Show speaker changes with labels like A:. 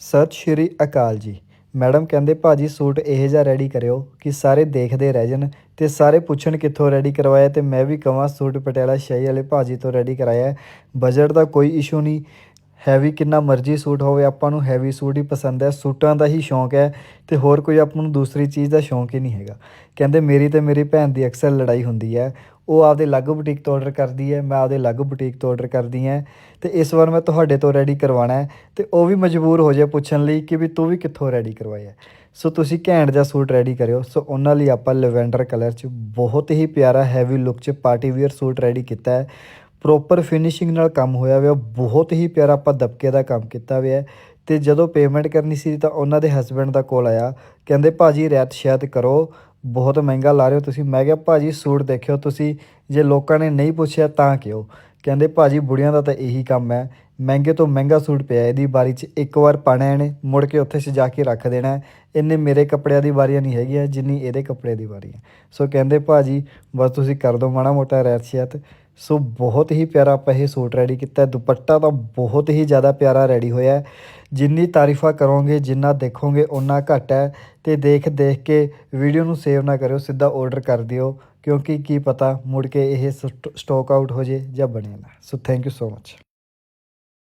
A: ਸਤਿ ਸ਼੍ਰੀ ਅਕਾਲ ਜੀ। ਮੈਡਮ ਕਹਿੰਦੇ, ਭਾਜੀ, ਸੂਟ ਇਹ ਜਿਹਾ ਰੈਡੀ ਕਰਿਓ ਕਿ ਸਾਰੇ ਦੇਖਦੇ ਰਹਿ ਜਾਣ ਤੇ ਸਾਰੇ ਪੁੱਛਣ ਕਿੱਥੋਂ ਰੈਡੀ ਕਰਵਾਇਆ ਤੇ ਮੈਂ ਵੀ ਕਹਾਂ ਸੂਟ ਪਟਿਆਲਾ ਸ਼ਾਹੀ ਵਾਲੇ ਭਾਜੀ ਤੋਂ ਰੈਡੀ ਕਰਾਇਆ। ਬਜਟ ਦਾ ਕੋਈ ਇਸ਼ੂ ਨਹੀਂ। ਹੈਵੀ ਕਿੰਨਾ ਮਰਜ਼ੀ ਸੂਟ ਹੋਵੇ, ਆਪਾਂ ਨੂੰ ਹੈਵੀ ਸੂਟ ਹੀ ਪਸੰਦ ਹੈ। ਸੂਟਾਂ ਦਾ ਹੀ ਸ਼ੌਂਕ ਹੈ ਤੇ ਹੋਰ ਕੋਈ ਆਪਾਂ ਨੂੰ ਦੂਸਰੀ ਚੀਜ਼ ਦਾ ਸ਼ੌਂਕ ਹੀ ਨਹੀਂ ਹੈਗਾ। ਕਹਿੰਦੇ, ਮੇਰੀ ਤੇ ਮੇਰੀ ਭੈਣ ਦੀ ਅਕਸਰ ਲੜਾਈ ਹੁੰਦੀ ਹੈ। ਉਹ ਆਪਦੇ ਅਲੱਗ ਬੁਟੀਕ ਤੋਂ ਆਰਡਰ ਕਰਦੀ ਹੈ, ਮੈਂ ਆਪਦੇ ਅਲੱਗ ਬੁਟੀਕ ਤੋਂ ਆਰਡਰ ਕਰਦੀ ਹਾਂ ਤੇ ਇਸ ਵਾਰ ਮੈਂ ਤੁਹਾਡੇ ਤੋਂ ਰੈਡੀ ਕਰਵਾਉਣਾ ਹੈ ਤੇ ਉਹ ਵੀ ਮਜਬੂਰ ਹੋ ਜਾਏ ਪੁੱਛਣ ਲਈ ਕਿ ਵੀ ਤੂੰ ਵੀ ਕਿੱਥੋਂ ਰੈਡੀ ਕਰਵਾਇਆ ਸੋ ਤੁਸੀਂ ਘੈਂਟ ਜਿਹਾ ਸੂਟ ਰੈਡੀ ਕਰਿਓ। ਸੋ ਉਹਨਾਂ ਲਈ ਆਪਾਂ ਲੈਵੈਂਡਰ ਕਲਰ 'ਚ ਬਹੁਤ ਹੀ ਪਿਆਰਾ ਹੈਵੀ ਲੁੱਕ 'ਚ ਪਾਰਟੀ ਵੇਅਰ ਸੂਟ ਰੈਡੀ ਕੀਤਾ ਹੈ। ਪ੍ਰੋਪਰ ਫਿਨਿਸ਼ਿੰਗ ਨਾਲ ਕੰਮ ਹੋਇਆ ਹੋਇਆ, ਬਹੁਤ ਹੀ ਪਿਆਰਾ ਆਪਾਂ ਦਬਕੇ ਦਾ ਕੰਮ ਕੀਤਾ ਹੋਇਆ ਹੈ। ਤੇ ਜਦੋਂ ਪੇਮੈਂਟ ਕਰਨੀ ਸੀ ਤਾਂ ਉਹਨਾਂ ਦੇ ਹਸਬੰਡ ਦਾ ਕੋਲ ਆਇਆ, ਕਹਿੰਦੇ, ਭਾਜੀ ਰਿਆਤ ਸ਼ਾਇਦ ਕਰੋ। ਬਹੁਤ ਮਹਿੰਗਾ ਲਾ ਰਹੇ ਹੋ ਤੁਸੀਂ। ਮੈਂ ਕਿਹਾ, ਭਾਜੀ, ਸੂਟ ਦੇਖਿਓ, ਤੁਸੀਂ ਜੇ ਲੋਕਾਂ ਨੇ ਨਹੀਂ ਪੁੱਛਿਆ ਤਾਂ ਕਿਉਂ? ਕਹਿੰਦੇ, ਭਾਜੀ, ਬੁੜੀਆਂ ਦਾ ਤਾਂ ਇਹੀ ਕੰਮ ਹੈ। ਮਹਿੰਗੇ ਤੋਂ ਮਹਿੰਗਾ ਸੂਟ ਪਿਆ ਇਹਦੀ ਬਾਰੀ 'ਚ। ਇੱਕ ਵਾਰ ਪਾਣਾ ਇਹਨੇ, ਮੁੜ ਕੇ ਉੱਥੇ ਸਜਾ ਕੇ ਰੱਖ ਦੇਣਾ ਇੰਨੇ ਮੇਰੇ ਕੱਪੜਿਆਂ ਦੀ ਵਾਰੀਆਂ ਨਹੀਂ ਹੈਗੀਆਂ, ਜਿੰਨੀ ਇਹਦੇ ਕੱਪੜੇ ਦੀ ਵਾਰੀ ਹੈ। ਸੋ ਕਹਿੰਦੇ, ਭਾਜੀ, ਬਸ ਤੁਸੀਂ ਕਰ ਦਿਓ ਮਾੜਾ ਮੋਟਾ ਰੈਤ ਸੋ ਬਹੁਤ ਹੀ ਪਿਆਰਾ ਆਪਾਂ ਇਹ ਸੂਟ ਰੈਡੀ ਕੀਤਾ ਦੁਪੱਟਾ ਤਾਂ ਬਹੁਤ ਹੀ ਜ਼ਿਆਦਾ ਪਿਆਰਾ ਰੈਡੀ ਹੋਇਆ ਜਿੰਨੀ ਤਾਰੀਫਾਂ ਕਰੋਗੇ, ਜਿੰਨਾ ਦੇਖੋਗੇ ਉਨਾ ਘੱਟ ਹੈ। ਤੇ ਦੇਖ ਦੇਖ ਕੇ ਵੀਡੀਓ ਨੂੰ ਸੇਵ ਨਾ ਕਰਿਓ, ਸਿੱਧਾ ਆਰਡਰ ਕਰ ਦਿਓ, ਕਿਉਂਕਿ ਕੀ ਪਤਾ ਮੁੜ ਕੇ ਇਹ ਸਟਾਕ ਆਊਟ ਹੋ ਜੇ ਜਾਂ ਬਣੇ ਨਾ। So thank you so much